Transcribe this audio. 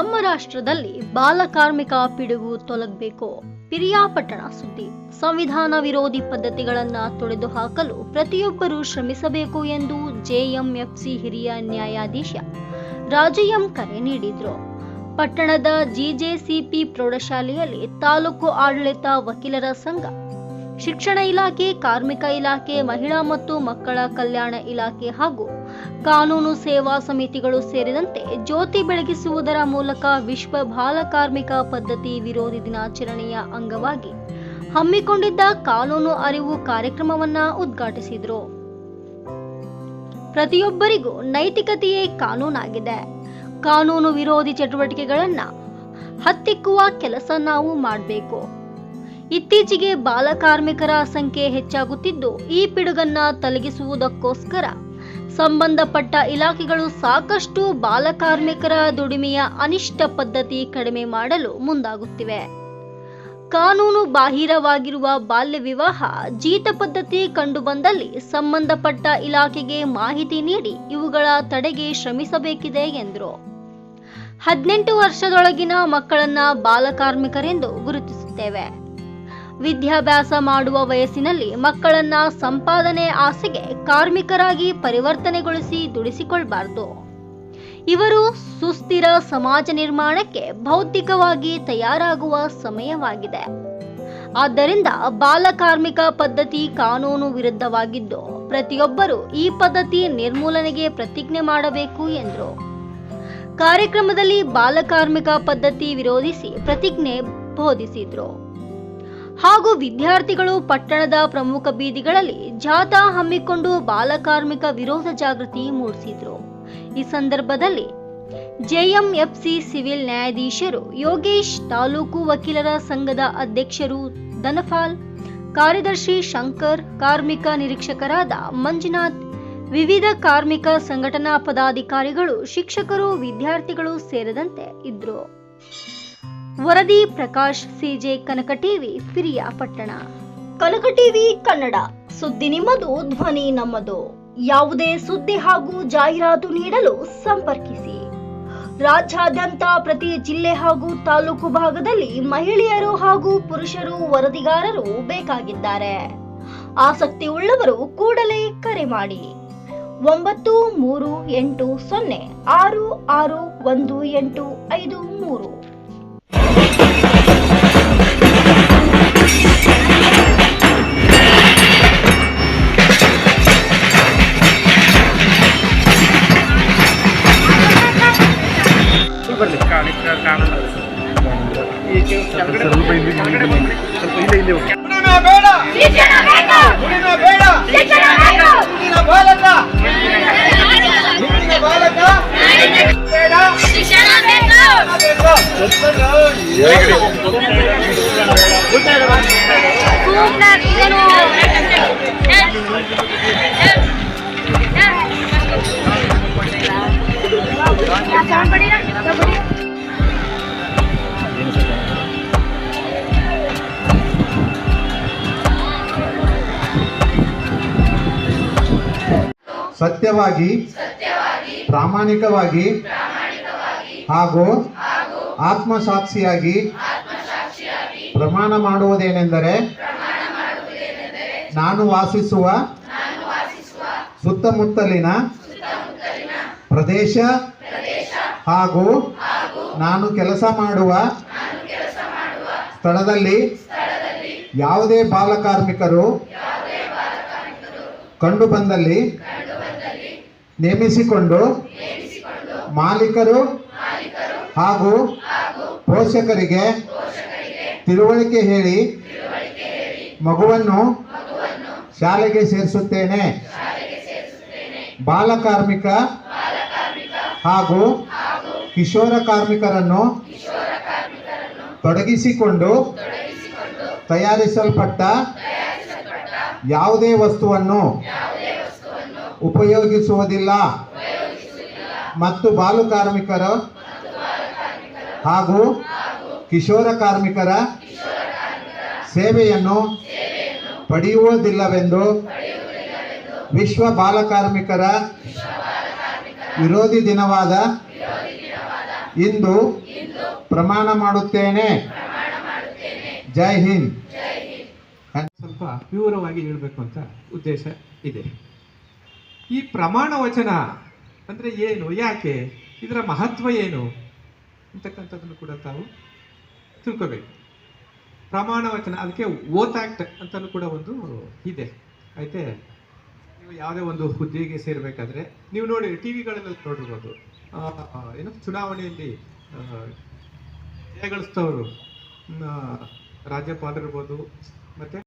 ನಮ್ಮ ರಾಷ್ಟ್ರದಲ್ಲಿ ಬಾಲಕಾರ್ಮಿಕ ಪಿಡುಗು ತೊಲಗಬೇಕು. ಪಿರಿಯಾಪಟ್ಟಣ ಸುದ್ದಿ. ಸಂವಿಧಾನ ವಿರೋಧಿ ಪದ್ಧತಿಗಳನ್ನ ತೊಡೆದು ಹಾಕಲು ಪ್ರತಿಯೊಬ್ಬರೂ ಶ್ರಮಿಸಬೇಕು ಎಂದು ಜೆಎಂಎಫ್ಸಿ ಹಿರಿಯ ನ್ಯಾಯಾಧೀಶ ರಾಜಯ್ಯಂ ಕರೆ ನೀಡಿದ್ರು. ಪಟ್ಟಣದ ಜಿಜೆಸಿಪಿ ಪ್ರೌಢಶಾಲೆಯಲ್ಲಿ ತಾಲೂಕು ಆಡಳಿತ ವಕೀಲರ ಸಂಘ ಶಿಕ್ಷಣ ಇಲಾಖೆ, ಕಾರ್ಮಿಕ ಇಲಾಖೆ, ಮಹಿಳಾ ಮತ್ತು ಮಕ್ಕಳ ಕಲ್ಯಾಣ ಇಲಾಖೆ ಹಾಗೂ ಕಾನೂನು ಸೇವಾ ಸಮಿತಿಗಳು ಸೇರಿದಂತೆ ಜ್ಯೋತಿ ಬೆಳಗಿಸುವುದರ ಮೂಲಕ ವಿಶ್ವ ಬಾಲ ಕಾರ್ಮಿಕ ಪದ್ಧತಿ ವಿರೋಧಿ ದಿನಾಚರಣೆಯ ಅಂಗವಾಗಿ ಹಮ್ಮಿಕೊಂಡಿದ್ದ ಕಾನೂನು ಅರಿವು ಕಾರ್ಯಕ್ರಮವನ್ನ ಉದ್ಘಾಟಿಸಿದರು. ಪ್ರತಿಯೊಬ್ಬರಿಗೂ ನೈತಿಕತೆಯೇ ಕಾನೂನಾಗಿದೆ. ಕಾನೂನು ವಿರೋಧಿ ಚಟುವಟಿಕೆಗಳನ್ನ ಹತ್ತಿಕ್ಕುವ ಕೆಲಸ ನಾವು ಮಾಡಬೇಕು. ಇತ್ತೀಚೆಗೆ ಬಾಲಕಾರ್ಮಿಕರ ಸಂಖ್ಯೆ ಹೆಚ್ಚಾಗುತ್ತಿದ್ದು, ಈ ಪಿಡುಗನ್ನ ತಲಗಿಸುವುದಕ್ಕೋಸ್ಕರ ಸಂಬಂಧಪಟ್ಟ ಇಲಾಖೆಗಳು ಸಾಕಷ್ಟು ಬಾಲಕಾರ್ಮಿಕರ ದುಡಿಮೆಯ ಅನಿಷ್ಟ ಪದ್ಧತಿ ಕಡಿಮೆ ಮಾಡಲು ಮುಂದಾಗುತ್ತಿವೆ. ಕಾನೂನು ಬಾಹಿರವಾಗಿರುವ ಬಾಲ್ಯ ವಿವಾಹ, ಜೀತ ಪದ್ಧತಿ ಕಂಡುಬಂದಲ್ಲಿ ಸಂಬಂಧಪಟ್ಟ ಇಲಾಖೆಗೆ ಮಾಹಿತಿ ನೀಡಿ ಇವುಗಳ ತಡೆಗೆ ಶ್ರಮಿಸಬೇಕಿದೆ ಎಂದರು. ಹದಿನೆಂಟು ವರ್ಷದೊಳಗಿನ ಮಕ್ಕಳನ್ನ ಬಾಲಕಾರ್ಮಿಕರೆಂದು ಗುರುತಿಸುತ್ತೇವೆ. ವಿದ್ಯಾಭ್ಯಾಸ ಮಾಡುವ ವಯಸ್ಸಿನಲ್ಲಿ ಮಕ್ಕಳನ್ನ ಸಂಪಾದನೆ ಆಸೆಗೆ ಕಾರ್ಮಿಕರಾಗಿ ಪರಿವರ್ತನೆಗೊಳಿಸಿ ದುಡಿಸಿಕೊಳ್ಬಾರ್ದು. ಇವರು ಸುಸ್ಥಿರ ಸಮಾಜ ನಿರ್ಮಾಣಕ್ಕೆ ಭೌತಿಕವಾಗಿ ತಯಾರಾಗುವ ಸಮಯವಾಗಿದೆ. ಆದ್ದರಿಂದ ಬಾಲಕಾರ್ಮಿಕ ಪದ್ಧತಿ ಕಾನೂನು ವಿರುದ್ಧವಾಗಿದ್ದು, ಪ್ರತಿಯೊಬ್ಬರೂ ಈ ಪದ್ಧತಿ ನಿರ್ಮೂಲನೆಗೆ ಪ್ರತಿಜ್ಞೆ ಮಾಡಬೇಕು ಎಂದರು. ಕಾರ್ಯಕ್ರಮದಲ್ಲಿ ಬಾಲಕಾರ್ಮಿಕ ಪದ್ಧತಿ ವಿರೋಧಿಸಿ ಪ್ರತಿಜ್ಞೆ ಬೋಧಿಸಿದ್ರು. ಹಾಗೂ ವಿದ್ಯಾರ್ಥಿಗಳು ಪಟ್ಟಣದ ಪ್ರಮುಖ ಬೀದಿಗಳಲ್ಲಿ ಜಾಥಾ ಹಮ್ಮಿಕೊಂಡು ಬಾಲಕಾರ್ಮಿಕ ವಿರೋಧ ಜಾಗೃತಿ ಮೂಡಿಸಿದ್ರು. ಈ ಸಂದರ್ಭದಲ್ಲಿ ಜೆಎಂಎಫ್ಸಿ ಸಿವಿಲ್ ನ್ಯಾಯಾಧೀಶರು ಯೋಗೇಶ್ ತಾಲೂಕು ವಕೀಲರ ಸಂಘದ ಅಧ್ಯಕ್ಷರು ಧನಪಾಲ್, ಕಾರ್ಯದರ್ಶಿ ಶಂಕರ್, ಕಾರ್ಮಿಕ ನಿರೀಕ್ಷಕರಾದ ಮಂಜುನಾಥ್, ವಿವಿಧ ಕಾರ್ಮಿಕ ಸಂಘಟನಾ ಪದಾಧಿಕಾರಿಗಳು, ಶಿಕ್ಷಕರು, ವಿದ್ಯಾರ್ಥಿಗಳು ಸೇರದಂತೆ ಇದ್ರು. ವರದಿ Prakash, CJ Kanaka TV Piriyapatna Kanaka TV Kannada. ಸುದ್ದಿ ನಿಮ್ಮದು, ಧ್ವನಿ ನಮ್ಮದು. ಯಾವುದೇ ಸುದ್ದಿ ಹಾಗೂ ಜಾಹೀರಾತು ನೀಡಲು ಸಂಪರ್ಕಿಸಿ. ರಾಜ್ಯಾದ್ಯಂತ ಪ್ರತಿ ಜಿಲ್ಲೆ ಹಾಗೂ ತಾಲೂಕು ಭಾಗದಲ್ಲಿ ಮಹಿಳೆಯರು ಹಾಗೂ ಪುರುಷರು ವರದಿಗಾರರು ಬೇಕಾಗಿದ್ದಾರೆ. ಆಸಕ್ತಿ ಉಳ್ಳವರು ಕೂಡಲೇ ಕರೆ ಮಾಡಿ. ಒಂಬತ್ತು ಮೂರು ಎಂಟು ಸೊನ್ನೆ ಆರು ಆರು ಒಂದು ಎಂಟು ಐದು ಮೂರು. ಬರ್ಲಿ ಕಾಣಿ ಕಾಣಲ್ಲ ಈ ಕೆಳಗಡೆ ಸ್ವಲ್ಪ ಇಲ್ಲಿ ಸ್ವಲ್ಪ ಇಲ್ಲಿ ಇಲ್ಲಿ ಹೋಗಿ ಸತ್ಯವಾಗಿ ಪ್ರಾಮಾಣಿಕವಾಗಿ ಹಾಗೂ ಆತ್ಮಸಾಕ್ಷಿಯಾಗಿ ಪ್ರಮಾಣ ಮಾಡುವುದೇನೆಂದರೆ ನಾನು ವಾಸಿಸುವ ಸುತ್ತಮುತ್ತಲಿನ ಪ್ರದೇಶ ಹಾಗೂ ನಾನು ಕೆಲಸ ಮಾಡುವ ಸ್ಥಳದಲ್ಲಿ ಯಾವುದೇ ಬಾಲಕಾರ್ಮಿಕರು ಕಂಡು ಬಂದಲ್ಲಿ ನೇಮಿಸಿಕೊಂಡು ಮಾಲೀಕರು ಹಾಗೂ ಪೋಷಕರಿಗೆ ತಿಳುವಳಿಕೆ ಹೇಳಿ ಮಗುವನ್ನು ಶಾಲೆಗೆ ಸೇರಿಸುತ್ತೇನೆ. ಬಾಲಕಾರ್ಮಿಕ ಹಾಗೂ ಕಿಶೋರ ಕಾರ್ಮಿಕರನ್ನು ತೊಡಗಿಸಿಕೊಂಡು ತಯಾರಿಸಲ್ಪಟ್ಟ ಯಾವುದೇ ವಸ್ತುವನ್ನು ಉಪಯೋಗಿಸುವುದಿಲ್ಲ. ಮತ್ತು ಬಾಲು ಕಾರ್ಮಿಕರು ಹಾಗೂ ಕಿಶೋರ ಕಾರ್ಮಿಕರ ಸೇವೆಯನ್ನು ಪಡೆಯುವುದಿಲ್ಲವೆಂದು ವಿಶ್ವ ಬಾಲಕಾರ್ಮಿಕರ ವಿರೋಧಿ ದಿನವಾದ ಇಂದು ಪ್ರಮಾಣ ಮಾಡುತ್ತೇನೆ. ಜೈ ಹಿಂದ್. ಸ್ವಲ್ಪ ವಿವರವಾಗಿ ಹೇಳಬೇಕು ಅಂತ ಉದ್ದೇಶ ಇದೆ. ಈ ಪ್ರಮಾಣ ವಚನ ಅಂದರೆ ಏನು, ಯಾಕೆ? ಇದರ ಮಹತ್ವ ಏನು? ಅಂತಕ್ಕಂಥದ್ದನ್ನು ಕೂಡ ತಾವು ತಿಳ್ಕೋಬೇಕು. ಪ್ರಮಾಣ ವಚನ, ಅದಕ್ಕೆ ಓತ್ ಆಕ್ಟ್ ಅಂತಲೂ ಕೂಡ ಒಂದು ಇದೆ. ಐತೆ ನೀವು ಯಾವುದೇ ಒಂದು ಹುದ್ದೆಗೆ ಸೇರಬೇಕಾದ್ರೆ, ನೀವು ನೋಡಿ ಟಿ ವಿಗಳಲ್ಲಿ ನೋಡಿರ್ಬೋದು ಏನು ಚುನಾವಣೆಯಲ್ಲಿ ಜಯಗಳಿಸ್ತವರು ರಾಜ್ಯಪಾಲರಿರ್ಬೋದು, ಮತ್ತೆ